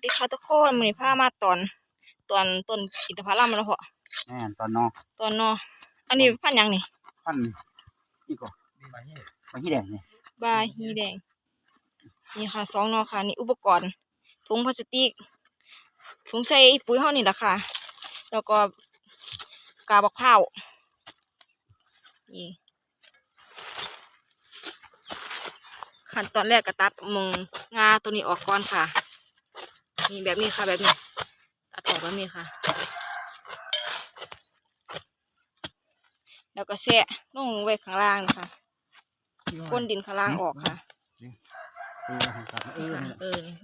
สดีค่ะทุกคนมื้อนี้พามาตอน ตอนต้นอินทผลัมแล้วพอแม่นตอนนอตอนเนาะอันนี้พันธุ์หยังนี่พันนี่ก็มีมาที่มาที่แดงนี่บาฮีแดง นี่ค่ะสองเนอค่ะ นี่อุปกรณ์ถุงพลาสติกถุงใส่ปุ๋ยเฮานี่แหละค่ะ แล้วก็กาบักพร้าวนี่ขั้นตอนแรกก็ตัดมงงาตัวนี้ออกก่อนค่ะ นี่แบบนี้ค่ะแบบนี้ตัดออกแบบนี้ค่ะ แล้วก็แซะลงไว้ข้างล่างนี่ค่ะก้นดินข้างล่างออกค่ะเออครับเออค่ะนี่เออนี่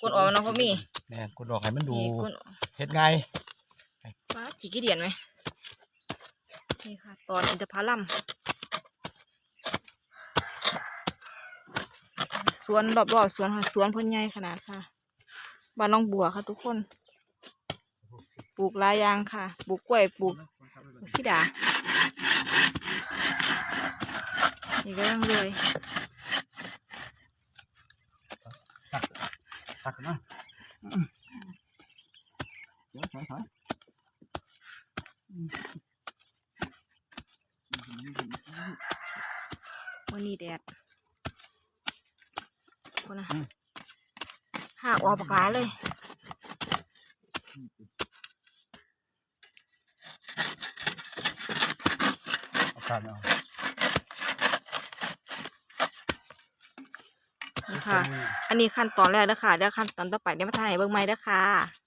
ก้นออกแล้วเนาะพ่อมีแม่นกดดอกให้มันดูนี่ก้นออกเฮ็ดไงป้าจีกี่เดียนไหมนี่ค่ะ ตอนอินทผลัมสวนรอบๆสวนค่ะสวนเพ่นใหญ่ขนาดค่ะ บ้านน้องบัวค่ะทุกคน ปลูกหลายอย่างค่ะ ปลูกกล้วย ปลูกสิดานี่ก็ยังเลยตักกันนะอืมเดี๋ยวถอยถอยวันนี้แดดคนนะ หาออกปากหลายเลยเอาการเอานี่ค่ะ อันนี้ขั้นตอนแรกแล้วค่ะเดี๋ยวขั้นตอนต่อไปเดี๋ยวมาถ่ายให้เบิ่งใหม่เด้อค่ะ